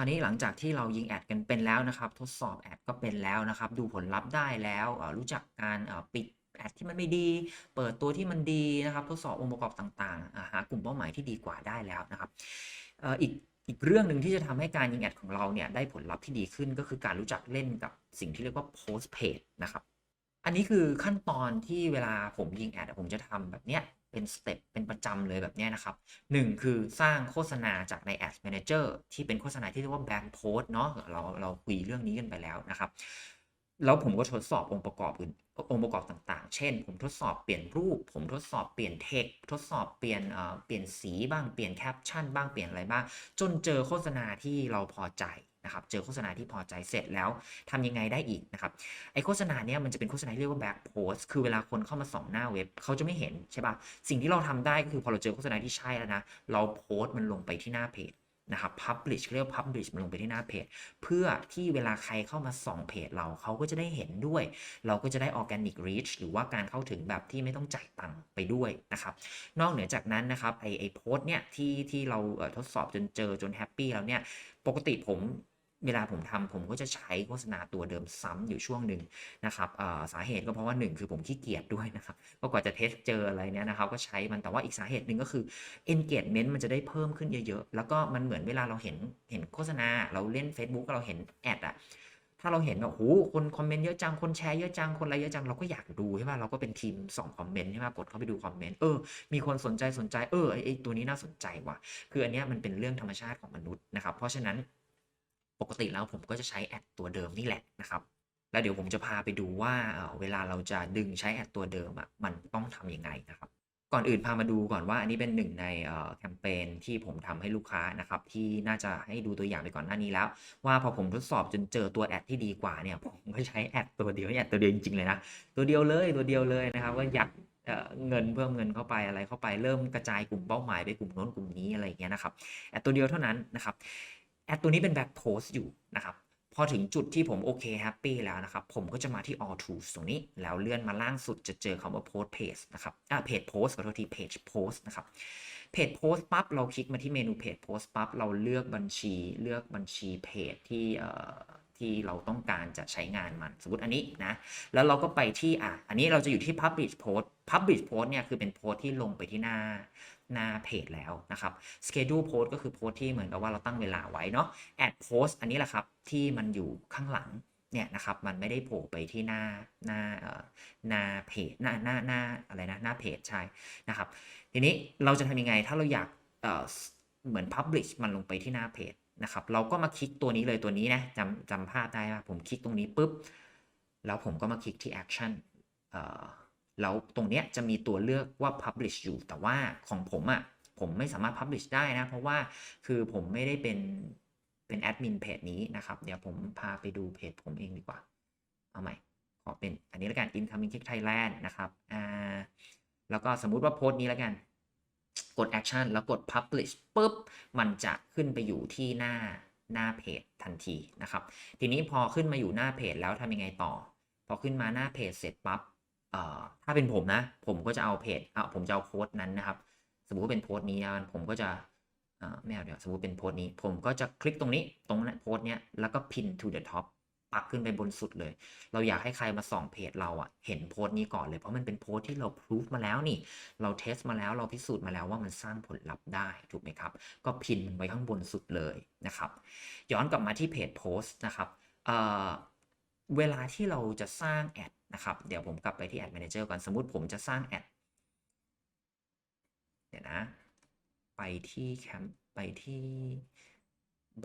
ราวนี้หลังจากที่เรายิงแอดกันเป็นแล้วนะครับ ทดสอบแอดก็เป็นแล้วนะครับ ดูผลลัพธ์ได้แล้วรู้จักการปิดแอดที่มันไม่ดี เปิดตัวที่มันดีนะครับ ทดสอบองค์ประกอบต่างๆ หากลุ่มเป้าหมายที่ดีกว่าได้แล้วนะครับอีกอีกเรื่องหนึ่งที่จะทำให้การยิงแอดของเราเนี่ยได้ผลลัพธ์ที่ดีขึ้นก็คือการรู้จักเล่นกับสิ่งที่เรียกว่า post page นะครับ อันนี้คือขั้นตอนที่เวลาผมยิงแอดผมจะทำแบบเนี้ย เป็นสเต็ปเป็นประจำเลยแบบนี้นะครับหนึ่งคือสร้างโฆษณาจากใน Ads Manager ที่เป็นโฆษณาที่เรียกว่า Back Post เนาะเราเราคุยเรื่องนี้กันไปแล้วนะครับ แล้วผมก็ทดสอบองค์ประกอบอื่นองค์ประกอบต่างๆ เช่น ผมทดสอบเปลี่ยนรูป ผมทดสอบเปลี่ยนเทคทดสอบเปลี่ยนเอ่อเปลี่ยนสีบ้าง เปลี่ยนแคปชั่นบ้าง เปลี่ยนอะไรบ้าง จนเจอโฆษณาที่เราพอใจ นะครับเจอโฆษณาที่พอใจเสร็จแล้วทำยังไงได้อีกนะครับไอโฆษณาเนี้ยมันจะเป็นโฆษณาเรียกว่า back post คือเวลาคนเข้ามาส่องหน้าเว็บเขาจะไม่เห็นใช่ปะสิ่งที่เราทำได้ก็คือพอเราเจอโฆษณาที่ใช่แล้วนะเราโพสต์มันลงไปที่หน้าเพจนะครับ publish เรียกว่า publish มันลงไปที่หน้าเพจ เพื่อที่เวลาใครเข้ามาส่องเพจเราเขาก็จะได้เห็นด้วย เราก็จะได้ organic reach หรือว่าการเข้าถึงแบบที่ไม่ต้องจ่ายตังค์ไปด้วยนะครับ นอกเหนือจากนั้นนะครับไอไอโพส์เนี่ยที่ที่เราทดสอบจนเจอจนแฮปปี้แล้วเนี่ย ปกติผม เวลาผมทำผมก็จะใช้โฆษณาตัวเดิมซ้ำอยู่ช่วงหนึ่งนะครับสาเหตุก็เพราะว่าหนึ่งคือผมขี้เกียจด้วยนะครับก็กว่าจะเทสเจออะไรเนี่ยนะครับก็ใช้มันแต่ว่าอีกสาเหตุหนึ่งก็คือ engagement มันจะได้เพิ่มขึ้นเยอะๆ แล้วก็มันเหมือนเวลาเราเห็นเห็นโฆษณาเราเล่น Facebook เราเห็นแอดอะถ้าเราเห็นแบบโอ้โหคนคอมเมนต์เยอะจัง คนแชร์เยอะจัง คนไลค์เยอะจัง เราก็อยากดูใช่ป่ะ เราก็เป็นทีมส่องคอมเมนต์ใช่ป่ะ กดเข้าไปดูคอมเมนต์ เออ มีคนสนใจสนใจ เออ ไอไอตัวนี้น่าสนใจว่ะ คืออันเนี้ยมันเป็นเรื่องธรรมชาติของมนุษย์นะครับ เพราะฉะนั้น ปกติแล้วผมก็จะใช้แอดตัวเดิมนี่แหละนะครับแล้วเดี๋ยวผมจะพาไปดูว่าเวลาเราจะดึงใช้แอดตัวเดิมอะมันต้องทำยังไงนะครับ ก่อนอื่นพามาดูก่อนว่าอันนี้เป็นหนึ่งในแคมเปญที่ผมทำให้ลูกค้านะครับที่น่าจะให้ดูตัวอย่างไปก่อนหน้านี้แล้ว ว่าพอผมทดสอบจนเจอตัวแอดที่ดีกว่าเนี่ยผมก็ใช้แอดตัวเดียวแอดตัวเดียวจริงๆเลยนะตัวเดียวเลยตัวเดียวเลยนะครับว่ายัดเเงินเพิ่มเงินเข้าไปอะไรเข้าไปเริ่มกระจายกลุ่มเป้าหมายไปกลุ่มโน้นกลุ่มนี้อะไรอย่างเงี้ยนะครับแอดตัวเดียวเท่านั้นนะครับ ดตัวนี้เป็นแบ็กโพสต์อยู่นะครับ พอถึงจุดที่ผมโอเคแฮปปี้แล้วนะครับ ผมก็จะมาที่ all tools ตรงนี้ แล้วเลื่อนมาล่างสุดจะเจอคำว่า post page นะครับ อ่า page post ขอโทษที page post นะครับ page post ปั๊บเราคลิกมาที่เมนู page post ปั๊บเราเลือกบัญชี เลือกบัญชีเพจที่เอ่อ ที่เราต้องการจะใช้งานมัน สมมติอันนี้นะ แล้วเราก็ไปที่อะอันนี้เราจะอยู่ที่ publish post publish post เนี่ยคือเป็นโพสต์ที่ลงไปที่หน้าหน้าเพจแล้วนะครับ schedule post ก็คือโพสต์ที่เหมือนกับว่าเราตั้งเวลาไว้เนาะ add post อันนี้แหละครับที่มันอยู่ข้างหลังเนี่ยนะครับมันไม่ได้โผล่ไปที่หน้าหน้าเอ่อหน้าเพจหน้าหน้าหน้าอะไรนะหน้าเพจใช่นะครับ ทีนี้เราจะทำยังไงถ้าเราอยากเอ่อเหมือน publish มันลงไปที่หน้าเพจ นะครับ เราก็มาคลิกตัวนี้เลยตัวนี้นะจำจำภาพได้ว่าผมคลิกตรงนี้ปุ๊บ แล้วผมก็มาคลิกที่ action แล้วตรงเนี้ยจะมีตัวเลือกว่า publish อยู่ แต่ว่าของผมอะ่ะผมไม่สามารถ publish ได้นะ เพราะว่าคือผมไม่ได้เป็นเป็นแอดมินเพจนี้นะครับ เดี๋ยวผมพาไปดูเพจผมเองดีกว่า เอาใหม่ ขอเป็นอันนี้แล้วกัน incoming click Thailand นะครับอ่าแล้วก็สมมุติว่าโพสต์นี้แล้วกัน กด action แล้วกด publish ปุ๊บ มันจะขึ้นไปอยู่ที่หน้าหน้าเพจทันทีนะครับ ทีนี้พอขึ้นมาอยู่หน้าเพจแล้วทำยังไงต่อ พอขึ้นมาหน้าเพจเสร็จปั๊บถ้าเป็นผมนะ ผมก็จะเอาเพจเอาผมจะเอาโพสต์นั้นนะครับ สมมุติเป็นโพสต์นี้นะผมก็จะไม่เอาเดี๋ยวสมมติเป็นโพสต์นี้ ผมก็จะคลิกตรงนี้ตรงนั้นโพสต์เนี้ยแล้วก็ pin to the top ปักขึ้นไปบนสุดเลย เราอยากให้ใครมาส่องเพจเราอะเห็นโพสต์นี้ก่อนเลย เพราะมันเป็นโพสต์ที่เราพิสูจมาแล้วนี่ เราเทสมาแล้วเราพิสูจน์มาแล้วว่ามันสร้างผลลัพธ์ได้ถูกไหมครับ ก็พินมันไว้ข้างบนสุดเลยนะครับ ย้อนกลับมาที่เพจโพสต์นะครับเเวลาที่เราจะสร้างแอดนะครับ เดี๋ยวผมกลับไปที่แอด Manager ก่อนสมมติผมจะสร้างแอดเดี๋ยวนะ ไปที่แคมป์ไปที่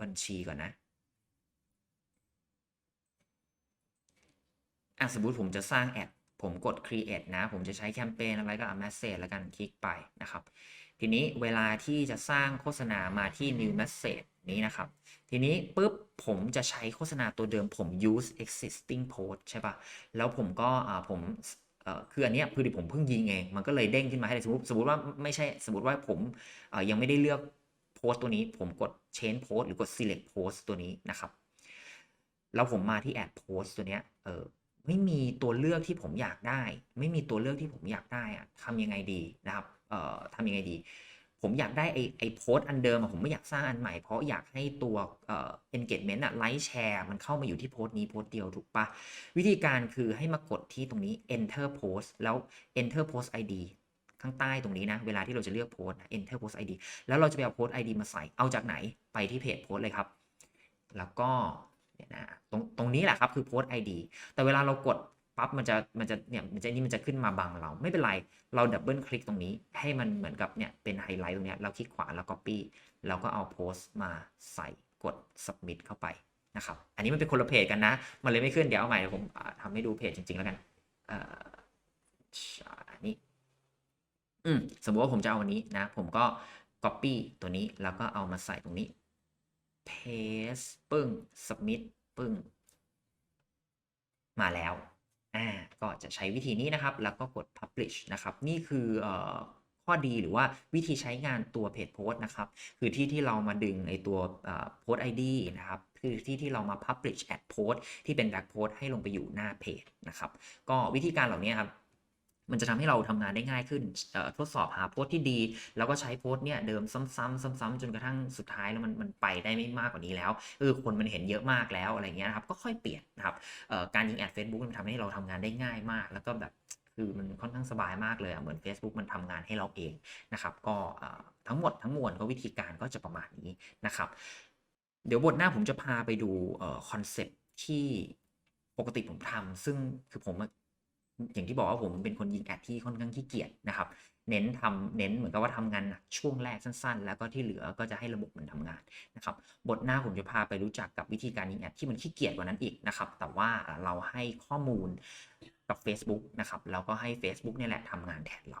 บัญชีก่อนนะ อะสมมติผมจะสร้างแอดผมกด create นะ ผมจะใช้แคมเปญอะไรก็เอา message แล้วกันคลิกไปนะครับ ทีนี้เวลาที่จะสร้างโฆษณามาที่ new message นี้นะครับ ทีนี้ปุ๊บผมจะใช้โฆษณาตัวเดิมผม use existing post ใช่ปะแล้วผมก็อ่าผมเอ่อคืออันเนี้ยคือผมเพิ่งยิงเอง มันก็เลยเด้งขึ้นมาให้เลยสมมติสมมติว่าไม่ใช่สมมติว่าผมเอ่อยังไม่ได้เลือกโพสต์ตัวนี้ ผมกด change post หรือกด select post ตัวนี้นะครับ แล้วผมมาที่ add post ตัวเนี้ยเออ ไม่มีตัวเลือกที่ผมอยากได้ ไม่มีตัวเลือกที่ผมอยากได้อะทำยังไงดีนะครับเอ่อทำยังไงดี ผมอยากได้ไอไอโพสต์อันเดิมอะผมไม่อยากสร้างอันใหม่เพราะอยากให้ตัวเอ่อ engagement อะไลค์แชร์มันเข้ามาอยู่ที่โพสต์นี้โพสต์เดียวถูกปะวิธีการคือให้มากดที่ตรงนี้ enter post แล้ว enter post id ข้างใต้ตรงนี้นะเวลาที่เราจะเลือกโพสต์ enter post id แล้วเราจะไปเอาโพสต์ id มาใส่เอาจากไหนไปที่เพจโพสต์เลยครับ แล้วก็ เนี่ยนะตรงตรงนี้แหละครับคือโพสต์ ID แต่เวลาเรากดปั๊บมันจะมันจะเนี่ยมันจะนี่มันจะขึ้นมาบังเราไม่เป็นไร เราดับเบิลคลิกตรงนี้ให้มันเหมือนกับเนี่ยเป็นไฮไลท์ตรงนี้เราคลิกขวาแล้ว Copy แล้วก็เอาโพสต์มาใส่กด Submit เข้าไปนะครับอันนี้มันเป็นคนละเพจกันนะ มันเลยไม่ขึ้นเดี๋ยวเอาใหม่เดี๋ยวผมอ่าทำให้ดูเพจจริง ๆ แล้วกันอันนี้อืมสมมติว่าผมจะเอาอันนี้นะ ผมก็ Copy ตัวนี้แล้วก็เอามาใส่ตรงนี้ paste ปึ้ง submit ปึ้ง มาแล้วอ่าก็จะใช้วิธีนี้นะครับ แล้วก็กด publish นะครับ นี่คืออข้อดีหรือว่าวิธีใช้งานตัวเพจโพสต์นะครับ คือที่ที่เรามาดึงในตัวโพสต์ ID นะครับ คือที่ที่เรามา publish ad post ที่เป็น back post ให้ลงไปอยู่หน้าเพจนะครับ ก็วิธีการเหล่านี้ครับ มันจะทำให้เราทำงานได้ง่ายขึ้นเอ่อทดสอบหาโพสต์ที่ดี แล้วก็ใช้โพสต์เนี่ยเดิมซ้ำๆซ้ำๆจนกระทั่งสุดท้ายแล้วมันมันไปได้ไม่มากกว่านี้แล้วเออคนมันเห็นเยอะมากแล้วอะไรเงี้ยนะครับก็ค่อยเปลี่ยนนะครับเอ่อการยิงแอด Facebook มันทำให้เราทำงานได้ง่ายมาก แล้วก็แบบคือมันค่อนข้างสบายมากเลยเหมือน Facebook มันทำงานให้เราเองนะครับ ก็ทั้งหมดทั้งมวลก็วิธีการก็จะประมาณนี้นะครับ เดี๋ยวบทหน้าผมจะพาไปดูคอนเซปต์ที่ปกติผมทำซึ่งคือผม อย่างที่บอกว่าผมเป็นคนยิงแอดที่ค่อนข้างขี้เกียจนะครับ เน้นทำเน้นเหมือนกับว่าทำงานหนักช่วงแรกสั้น ๆ แล้วก็ที่เหลือก็จะให้ระบบมันทำงานนะครับ บทหน้าผมจะพาไปรู้จักกับวิธีการยิงแอดที่มันขี้เกียจกว่านั้นอีกนะครับ แต่ว่าเราให้ข้อมูลกับ Facebook นะครับแล้วก็ให้ Facebook เนี่ยแหละทำงานแทนเรา